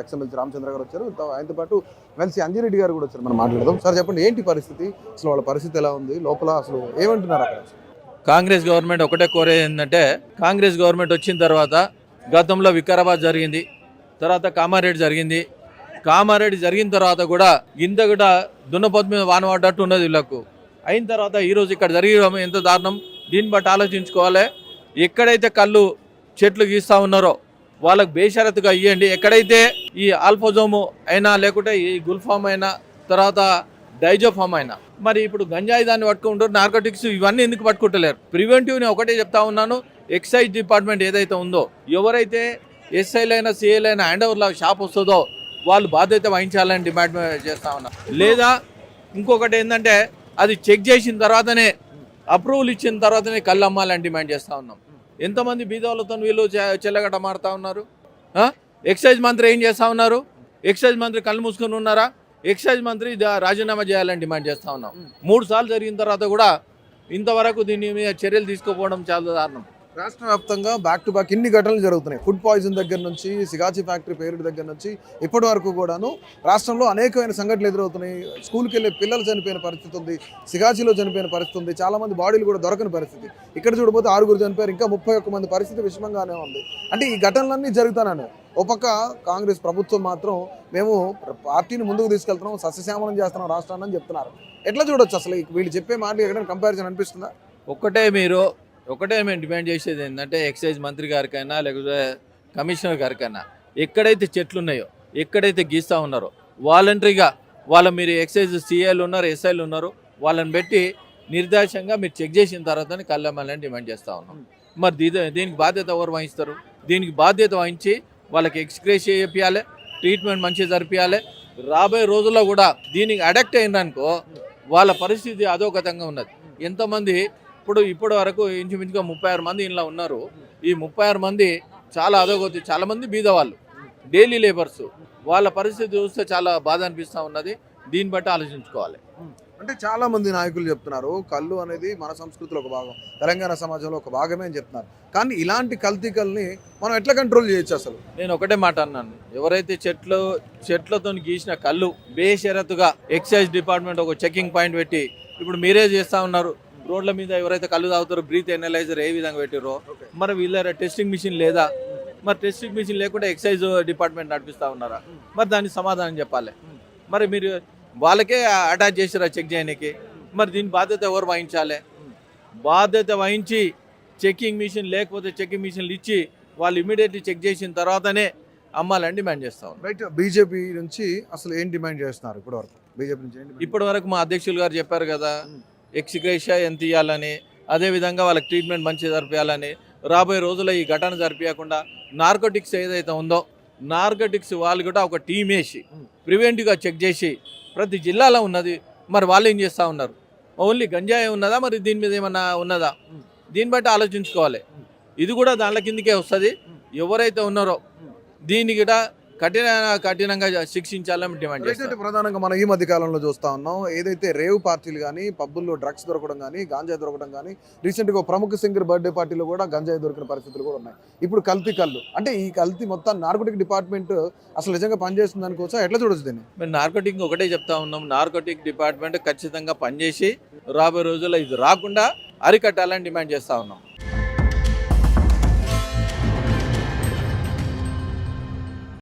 Ex-MLC Ramachandra గారు వచ్చారు. ఆయనతో పాటు వెల్సి అంజిరెడ్డి గారు కూడా వచ్చారు. మనం మాట్లాడదాం. సార్ చెప్పండి ఏంటి పరిస్థితి? అసలు వాళ్ళ పరిస్థితి ఎలా ఉంది? లోపల అసలు ఏమంటున్నారు అక్కడ? కాంగ్రెస్ గవర్నమెంట్ ఒకటే కోరే ఏంటంటే కాంగ్రెస్ గవర్నమెంట్ వచ్చిన తర్వాత గతంలో వికారాబాద్ జరిగింది తర్వాత కామారెడ్డి జరిగింది. కామారెడ్డి జరిగిన తర్వాత కూడా ఇంత కూడా దున్నపోతు మీద వాన పడ్డట్టు ఉన్నది వీళ్ళకు. అయిన తర్వాత ఈరోజు ఇక్కడ జరిగడం ఎంత దారుణం? దీన్ని బట్టి ఆలోచించుకోవాలి. ఎక్కడైతే కళ్ళు చెట్లు గీస్తూ ఉన్నారో వాళ్ళకు బేషరతుగా ఇవ్వండి ఎక్కడైతే ఈ ఆల్ఫోజోము అయినా లేకుంటే ఈ గుల్ఫామ్ అయినా తర్వాత డైజోఫామ్ అయినా. మరి ఇప్పుడు గంజాయి దాన్ని పట్టుకుంటారు నార్కోటిక్స్ ఇవన్నీ ఎందుకు పట్టుకుంటలేరు? ప్రివెంటివ్ని ఒకటే చెప్తా ఉన్నాను ఎక్సైజ్ డిపార్ట్మెంట్ ఏదైతే ఉందో ఎవరైతే ఎస్ఐలైనా సిఐలైనా హ్యాండ్ ఓవర్లో షాప్ వస్తుందో వాళ్ళు బాధ్యత వహించాలని డిమాండ్ చేస్తా ఉన్నా. లేదా ఇంకొకటి ఏంటంటే అది చెక్ చేసిన తర్వాతనే అప్రూవల్ ఇచ్చిన తర్వాతనే కళ్ళు అమ్మాలని డిమాండ్ చేస్తా ఉన్నాం. ఎంతమంది బీదవాళ్ళతో వీళ్ళు చె- చెల్లగట మారుతా ఉన్నారు? ఎక్సైజ్ మంత్రి ఏం చేస్తా ఉన్నారు? ఎక్సైజ్ మంత్రి కళ్ళు మూసుకొని ఉన్నారా? ఎక్సైజ్ మంత్రి రాజీనామా చేయాలని డిమాండ్ చేస్తా ఉన్నాం. మూడు సార్లు జరిగిన తర్వాత కూడా ఇంతవరకు దీని మీద చర్యలు తీసుకోకపోవడం చాలా దారుణం. రాష్ట్ర వ్యాప్తంగా బ్యాక్ టు బ్యాక్ ఇన్ని ఘటనలు జరుగుతున్నాయి. ఫుడ్ పాయిజన్ దగ్గర నుంచి సిగాచి ఫ్యాక్టరీ పేరుడు దగ్గర నుంచి ఇప్పటి వరకు కూడాను రాష్ట్రంలో అనేకమైన సంఘటనలు ఎదురవుతున్నాయి. స్కూల్కి వెళ్ళే పిల్లలు చనిపోయిన పరిస్థితి ఉంది సిగాచిలో చనిపోయిన పరిస్థితి ఉంది చాలామంది బాడీలు కూడా దొరకని పరిస్థితి. ఇక్కడ చూడబోతే ఆరుగురు చనిపోయారు ఇంకా ముప్పై ఒక్క మంది పరిస్థితి విషమంగానే ఉంది. అంటే ఈ ఘటనలన్నీ జరుగుతానని ఒక పక్క కాంగ్రెస్ ప్రభుత్వం మాత్రం మేము పార్టీని ముందుకు తీసుకెళ్తున్నాం సస్యశ్యామలం చేస్తున్నాం రాష్ట్రాన్ని అని చెప్తున్నారు. ఎట్లా చూడొచ్చు అసలు ఈ వీళ్ళు చెప్పే మాటలు ఎక్కడైనా కంపారిజన్ అనిపిస్తుందా? ఒక్కటే మీరు ఒకటే మేము డిమాండ్ చేసేది ఏంటంటే ఎక్సైజ్ మంత్రి గారికైనా లేకపోతే కమిషనర్ గారికైనా ఎక్కడైతే చెట్లు ఉన్నాయో ఎక్కడైతే గీస్తూ ఉన్నారో వాలంటరీగా వాళ్ళ మీరు ఎక్సైజ్ సిఐలు ఉన్నారు ఎస్ఐలు ఉన్నారు వాళ్ళని పెట్టి నిర్దేశంగా మీరు చెక్ చేసిన తర్వాతనే కళ్ళమ్మాలని డిమాండ్ చేస్తూ ఉన్నాం. మరి దీ- దీనికి బాధ్యత ఎవరు వహిస్తారు? దీనికి బాధ్యత వహించి వాళ్ళకి ఎక్స్క్రేస్ చేయాలి ట్రీట్మెంట్ మంచిగా జరిపించాలి రాబోయే రోజుల్లో కూడా దీనికి అడక్ట్ అయిందనుకో వాళ్ళ పరిస్థితి అధోగతంగా ఉన్నది. ఎంతమంది ఇప్పుడు ఇప్పటి వరకు ఇంచుమించుగా ముప్పై ఆరు మంది ఇంట్లో ఉన్నారు. ఈ ముప్పై ఆరు మంది చాలా అధోగతి చాలా మంది బీద వాళ్ళు డైలీ లేబర్స్ వాళ్ళ పరిస్థితి చూస్తే చాలా బాధ అనిపిస్తూ ఉన్నది. దీన్ని బట్టి ఆలోచించుకోవాలి. అంటే చాలా మంది నాయకులు చెప్తున్నారు కళ్ళు అనేది మన సంస్కృతిలో ఒక భాగం తెలంగాణ సమాజంలో ఒక భాగమే అని చెప్తున్నారు. కానీ ఇలాంటి కల్తీ కల్ని మనం ఎట్లా కంట్రోల్ చేయొచ్చు అసలు? నేను ఒకటే మాట అన్నాను. ఎవరైతే చెట్లు చెట్లతో గీసిన కళ్ళు బేషరతుగా ఎక్సైజ్ డిపార్ట్మెంట్ ఒక చెకింగ్ పాయింట్ పెట్టి ఇప్పుడు మీరే చేస్తా ఉన్నారు. రోడ్ల మీద ఎవరైతే కళ్ళు తాగుతారో బ్రీత్ ఎనలైజర్ ఏ విధంగా పెట్టిరో మరి వీళ్ళ టెస్టింగ్ మిషన్ లేదా? మరి టెస్టింగ్ మిషన్ లేకుండా ఎక్సైజ్ డిపార్ట్మెంట్ నడిపిస్తా ఉన్నారా? మరి దానికి సమాధానం చెప్పాలి. మరి మీరు వాళ్ళకే అటాచ్ చేసిరా చెక్ చేయడానికి మరి దీని బాధ్యత ఎవరు వహించాలి? బాధ్యత వహించి చెకింగ్ మిషన్ లేకపోతే చెకింగ్ మిషన్లు ఇచ్చి వాళ్ళు ఇమీడియట్లీ చెక్ చేసిన తర్వాతనే అమ్మాలని డిమాండ్ చేస్తా రైట్ బీజేపీ నుంచి అసలు ఏం డిమాండ్ చేస్తున్నారు ఇప్పటి వరకు బీజేపీ నుంచి? ఇప్పటి వరకు మా అధ్యక్షులు గారు చెప్పారు కదా ఎక్స్గ్రేషియా ఎంత ఇవ్వాలని అదేవిధంగా వాళ్ళకి ట్రీట్మెంట్ మంచిగా జరిపించాలని రాబోయే రోజుల్లో ఈ ఘటన జరిపించకుండా నార్కోటిక్స్ ఏదైతే ఉందో నార్కోటిక్స్ వాళ్ళు కూడా ఒక టీం వేసి ప్రివెంటివ్గా చెక్ చేసి ప్రతి జిల్లాలో ఉన్నది మరి వాళ్ళు ఏం చేస్తూ ఉన్నారు? ఓన్లీ గంజాయి ఉన్నదా మరి దీని మీద ఏమన్నా ఉన్నదా? దీన్ని బట్టి ఆలోచించుకోవాలి. ఇది కూడా దాంట్లో కిందకే వస్తుంది. ఎవరైతే ఉన్నారో దీన్ని కూడా కఠిన కఠినంగా శిక్షించాలని డిమాండ్ చేస్తారు. ప్రధానంగా మనం ఈ మధ్య కాలంలో చూస్తా ఉన్నాం. ఏదైతే రేవ్ పార్టీలు కానీ పబ్బుల్లో డ్రగ్స్ దొరకడం కానీ గాంజాయి దొరకడం కానీ రీసెంట్గా ప్రముఖ సింగర్ బర్త్డే పార్టీలో కూడా గంజాయి దొరికిన పరిస్థితులు కూడా ఉన్నాయి. ఇప్పుడు కల్తీ కళ్ళు. అంటే ఈ కల్తీ మొత్తం నార్కోటిక్ డిపార్ట్మెంట్ అసలు నిజంగా పనిచేస్తుంది అనుకోవచ్చా? ఎట్లా చూడొచ్చు దీన్ని? మేము నార్కోటిక్ ఒకటే చెప్తా ఉన్నాం. నార్కోటిక్ డిపార్ట్మెంట్ ఖచ్చితంగా పనిచేసి రాబోయే రోజుల్లో ఇది రాకుండా అరికట్టాలని డిమాండ్ చేస్తా ఉన్నాం.